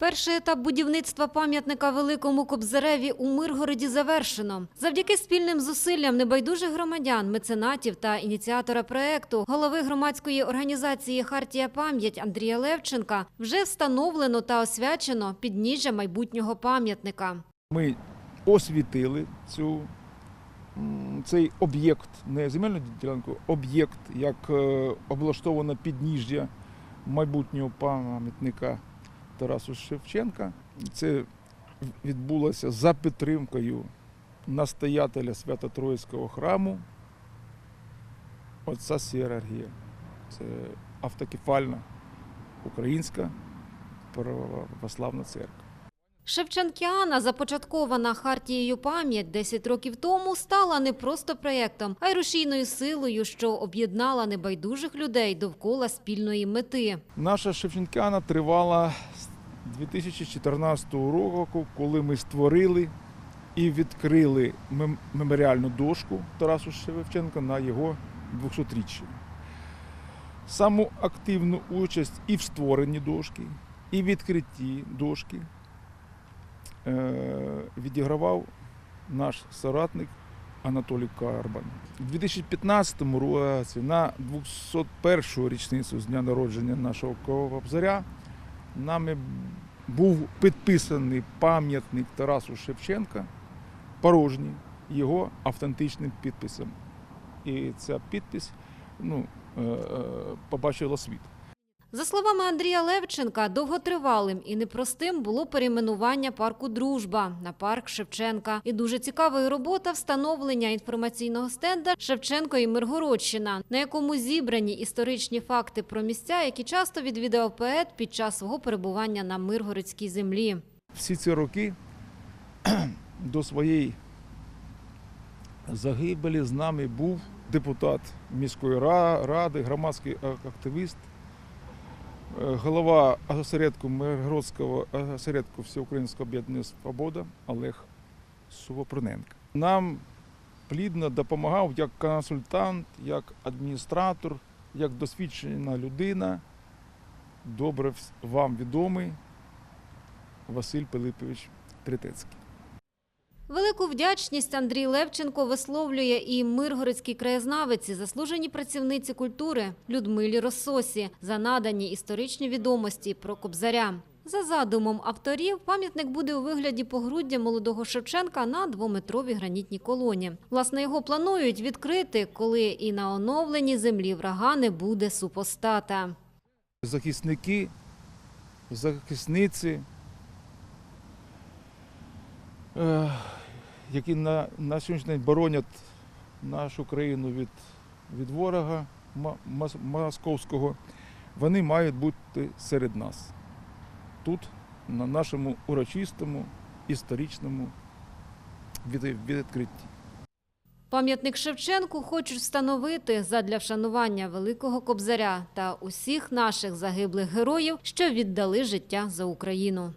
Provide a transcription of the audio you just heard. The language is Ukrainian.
Перший етап будівництва пам'ятника Великому Кобзареві у Миргороді завершено. Завдяки спільним зусиллям небайдужих громадян, меценатів та ініціатора проекту, голови громадської організації Хартія пам'ять Андрія Левченка, вже встановлено та освячено підніжжя майбутнього пам'ятника. Ми освітили цю, цей об'єкт, не земельну ділянку, об'єкт, як е, облаштовано підніжжя майбутнього пам'ятника Тарасу Шевченка. Це відбулося за підтримкою настоятеля Свято-Троїцького храму отця Сіергія. Це автокефальна українська православна церква. Шевченкіана, започаткована Хартією пам'ять 10 років тому, стала не просто проєктом, а й рушійною силою, що об'єднала небайдужих людей довкола спільної мети. Наша Шевченкіана тривала 2014 року, коли ми створили і відкрили меморіальну дошку Тарасу Шевченка на його 200-річчя. Саму активну участь і в створенні дошки, і в відкритті дошки е, відігравав наш соратник Анатолій Карбан. У 2015 році на 201 річницю з дня народження нашого Кобзаря нами був підписаний пам'ятник Тарасу Шевченка, порожній, його автентичним підписом. І ця підпис ну, е, е, побачила світ. За словами Андрія Левченка, довготривалим і непростим було перейменування парку Дружба на парк Шевченка. І дуже цікавою робота встановлення інформаційного стенда Шевченко і Миргородщина, на якому зібрані історичні факти про місця, які часто відвідав поет під час свого перебування на Миргородській землі. всі ці роки до своєї загибелі з нами був депутат міської ради, громадський активіст, голова осередку Миргородського осередку Всеукраїнського об'єднання Свобода Олег Сувоприненко. Нам плідно допомагав як консультант, як адміністратор, як досвідчена людина, добре вам відомий Василь Пилипович Третецький. Велику вдячність Андрій Левченко висловлює і миргородській краєзнавиці, заслуженій працівниці культури Людмилі Рососі за надані історичні відомості про Кобзаря. За задумом авторів, пам'ятник буде у вигляді погруддя молодого Шевченка на двометровій гранітній колоні. Власне, його планують відкрити, коли і на оновленій землі врага не буде супостата. Захисники, захисниці, е, які на, на сьогоднішній день боронять нашу країну від, від ворога московського, вони мають бути серед нас. Тут, на нашому урочистому, історичному від- відкритті. Пам'ятник Шевченку хочуть встановити задля вшанування великого кобзаря та усіх наших загиблих героїв, що віддали життя за Україну.